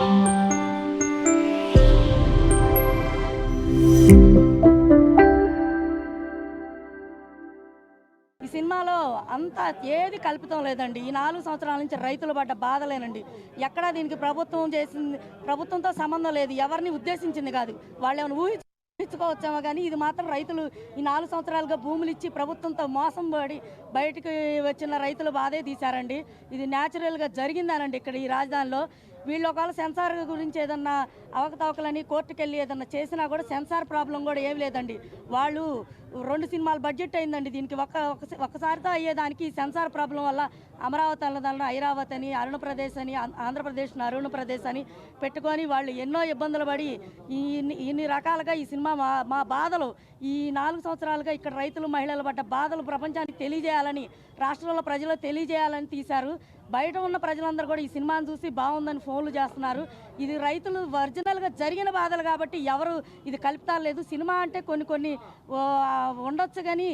ఈ సినిమాలో అంతా ఏది కల్పితం లేదండి. ఈ నాలుగు సంవత్సరాల నుంచి రైతులు పడ్డ బాధలేనండి. ఎక్కడా దీనికి ప్రభుత్వం చేసింది ప్రభుత్వంతో సంబంధం లేదు. ఎవరిని ఉద్దేశించింది కాదు. వాళ్ళు ఏమైనా ఊహించుకోవచ్చామో కానీ ఇది మాత్రం రైతులు ఈ నాలుగు సంవత్సరాలుగా భూములు ఇచ్చి ప్రభుత్వంతో మోసం పడి బయటికి వచ్చిన రైతులు బాధే తీశారండి. ఇది న్యాచురల్గా జరిగిందానండి ఇక్కడ ఈ రాజధానిలో. వీళ్ళు ఒకవేళ సెన్సార్ గురించి ఏదన్నా అవకతవకలని కోర్టుకు వెళ్ళి ఏదన్నా చేసినా కూడా సెన్సార్ ప్రాబ్లం కూడా ఏమి లేదండి. వాళ్ళు రెండు సినిమాల బడ్జెట్ అయిందండి. దీనికి ఒక్క ఒక్క- ఒక్కసారితో అయ్యేదానికి ఈ సెన్సార్ ప్రాబ్లం వల్ల అమరావతి అన్నదాన్ని ఐరావతి అని అరుణప్రదేశ్ అని ఆంధ్రప్రదేశ్ అరుణప్రదేశ్ అని పెట్టుకొని వాళ్ళు ఎన్నో ఇబ్బందులు పడి ఈ ఇన్ని రకాలుగా ఈ సినిమా మా మా బాధలు. ఈ నాలుగు సంవత్సరాలుగా ఇక్కడ రైతులు మహిళలు పడ్డ బాధలు ప్రపంచానికి తెలియజేయాలని రాష్ట్రంలో ప్రజలు తెలియజేయాలని తీశారు. బయట ఉన్న ప్రజలందరూ కూడా ఈ సినిమాను చూసి బాగుందని ఫోన్లు చేస్తున్నారు. ఇది రైతులు ఒరిజినల్గా జరిగిన బాధలు కాబట్టి ఎవరు ఇది కలుపుతారు లేదు. సినిమా అంటే కొన్ని కొన్ని ఉండొచ్చు కానీ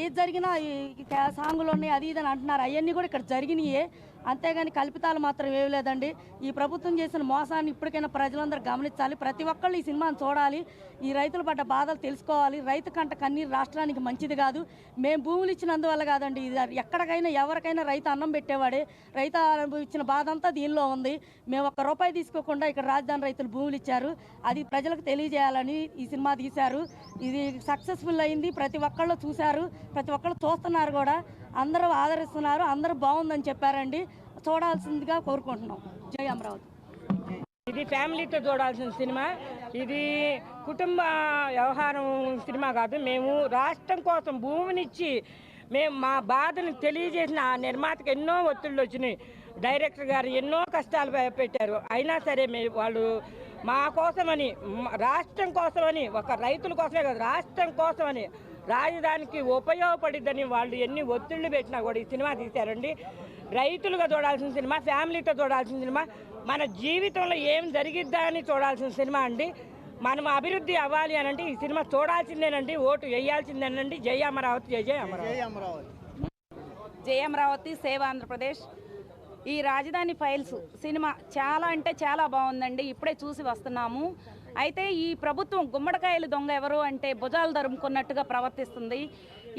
ఏది జరిగినా ఈ సాంగులు ఉన్నాయి అది ఇది అని అంటున్నారు. అవన్నీ కూడా ఇక్కడ జరిగినాయే. అంతేగాని కల్పితాలు మాత్రం ఏమి లేదండి. ఈ ప్రభుత్వం చేసిన మోసాన్ని ఇప్పటికైనా ప్రజలందరూ గమనించాలి. ప్రతి ఒక్కళ్ళు ఈ సినిమాను చూడాలి. ఈ రైతులు పడ్డ బాధలు తెలుసుకోవాలి. రైతు కంట కన్నీరు రాష్ట్రానికి మంచిది కాదు. మేము భూములు ఇచ్చినందువల్ల కాదండి. ఇది ఎక్కడికైనా ఎవరికైనా రైతు అన్నం పెట్టేవాడే. రైతు ఇచ్చిన బాధ అంతా దీనిలో ఉంది. మేము ఒక్క రూపాయి తీసుకోకుండా ఇక్కడ రాజధాని రైతులు భూములు ఇచ్చారు. అది ప్రజలకు తెలియజేయాలని ఈ సినిమా తీశారు. ఇది సక్సెస్ఫుల్ అయింది. ప్రతి ఒక్కళ్ళు చూశారు. ప్రతి ఒక్కరు చూస్తున్నారు కూడా. అందరూ ఆదరిస్తున్నారు. అందరూ బాగుందని చెప్పారండి. చూడాల్సిందిగా కోరుకుంటున్నాం. జై అమరావతి. ఇది ఫ్యామిలీతో చూడాల్సిన సినిమా. ఇది కుటుంబ వ్యవహారం సినిమా కాదు. మేము రాష్ట్రం కోసం భూమినిచ్చి మేము మా బాధను తెలియజేసిన ఆ నిర్మాతకు ఎన్నో ఒత్తిళ్ళు వచ్చినాయి. డైరెక్టర్ గారు ఎన్నో కష్టాలు పెట్టారు. అయినా సరే మే వాళ్ళు మా కోసమని రాష్ట్రం కోసమని ఒక రైతుల కోసమే కాదు రాష్ట్రం కోసమని రాజధానికి ఉపయోగపడిద్దని వాళ్ళు ఎన్ని ఒత్తిళ్ళు పెట్టినా కూడా ఈ సినిమా తీశారండి. రైతులుగా చూడాల్సిన సినిమా ఫ్యామిలీతో చూడాల్సిన సినిమా మన జీవితంలో ఏం జరిగిద్దా అని చూడాల్సిన సినిమా అండి. మనం అభివృద్ధి అవ్వాలి అనంటే ఈ సినిమా చూడాల్సిందేనండి ఓటు వేయాల్సిందేనండి. జై అమరావతి జై జై అమరావతి. జై అమరావతి సేవ ఆంధ్రప్రదేశ్. ఈ రాజధాని ఫైల్స్ సినిమా చాలా అంటే చాలా బాగుందండి. ఇప్పుడే చూసి వస్తున్నాము. అయితే ఈ ప్రభుత్వం గుమ్మడికాయలు దొంగ ఎవరు అంటే భుజాలు దరుముకున్నట్టుగా ప్రవర్తిస్తుంది.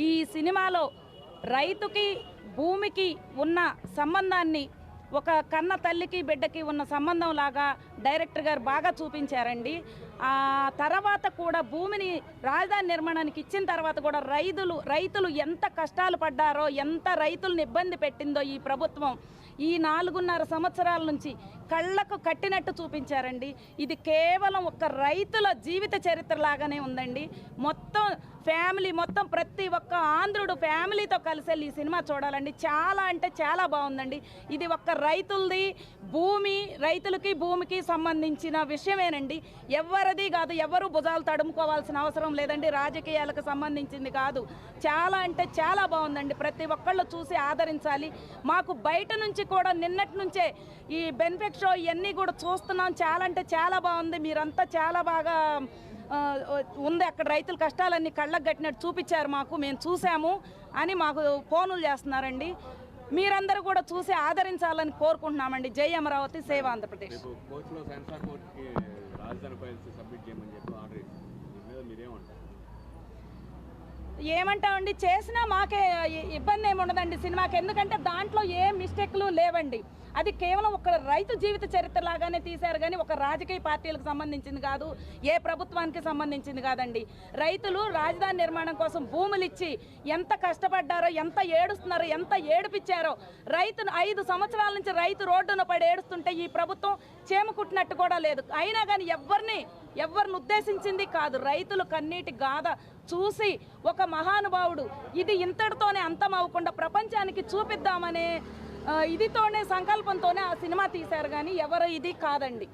ఈ సినిమాలో రైతుకి భూమికి ఉన్న సంబంధాన్ని ఒక కన్న తల్లికి బిడ్డకి ఉన్న సంబంధం లాగా డైరెక్టర్ గారు బాగా చూపించారండి. ఆ తర్వాత కూడా భూమిని రాజధాని నిర్మాణానికి ఇచ్చిన తర్వాత కూడా రైతులు రైతులు ఎంత కష్టాలు పడ్డారో ఎంత రైతులను ఇబ్బంది పెట్టిందో ఈ ప్రభుత్వం ఈ నాలుగున్నర సంవత్సరాల నుంచి కళ్ళకు కట్టినట్టు చూపించారండి. ఇది కేవలం ఒక రైతుల జీవిత చరిత్ర లాగానే ఉందండి. మొత్తం ఫ్యామిలీ మొత్తం ప్రతి ఒక్క ఆంధ్రుడు ఫ్యామిలీతో కలిసి వెళ్ళి ఈ సినిమా చూడాలండి. చాలా అంటే చాలా బాగుందండి. ఇది ఒక్క రైతులది భూమి రైతులకి భూమికి సంబంధించిన విషయమేనండి. ఎవరిది కాదు ఎవరు భుజాలు తడుముకోవాల్సిన అవసరం లేదండి. రాజకీయాలకు సంబంధించింది కాదు. చాలా అంటే చాలా బాగుందండి. ప్రతి ఒక్కళ్ళు చూసి ఆదరించాలి. మాకు బయట నుంచి కూడా నిన్నటి నుంచే ఈ బెనిఫిట్ షో ఇవన్నీ కూడా చూస్తున్నాం. చాలా అంటే చాలా బాగుంది. మీరంతా చాలా బాగా ఉంది. అక్కడ రైతుల కష్టాలన్నీ కళ్ళకు కట్టినట్టు చూపించారు మాకు. మేము చూసాము అని మాకు ఫోనులు చేస్తున్నారండి. మీరందరూ కూడా చూసి ఆదరించాలని కోరుకుంటున్నామండి. జై అమరావతి సేవ ఆంధ్రప్రదేశ్. రాజధాని ఫైల్స్ సబ్మిట్ చేయమని చెప్పి ఆర్డర్ ఇచ్చింది దీని మీద మీరేమంటారు? ఏమంటామండి? చేసినా మాకే ఇబ్బంది ఏమి ఉండదండి సినిమాకి. ఎందుకంటే దాంట్లో ఏ మిస్టేక్లు లేవండి. అది కేవలం ఒక రైతు జీవిత చరిత్ర లాగానే తీశారు కానీ ఒక రాజకీయ పార్టీలకు సంబంధించింది కాదు ఏ ప్రభుత్వానికి సంబంధించింది కాదండి. రైతులు రాజధాని నిర్మాణం కోసం భూములు ఇచ్చి ఎంత కష్టపడ్డారో ఎంత ఏడుస్తున్నారో ఎంత ఏడిపించారో రైతును ఐదు సంవత్సరాల నుంచి రైతు రోడ్డున పడి ఏడుస్తుంటే ఈ ప్రభుత్వం చేమకుట్టినట్టు కూడా లేదు. అయినా కానీ ఎవరిని ఎవరిని ఉద్దేశించింది కాదు. రైతులు కన్నీటి గాథ చూసి ఒక మహానుభావుడు ఇది ఇంతటితోనే అంతం అవ్వకుండా ప్రపంచానికి చూపిద్దామనే ఇదితోనే సంకల్పంతోనే ఆ సినిమా తీశారు కానీ ఎవరు ఇది కాదండి.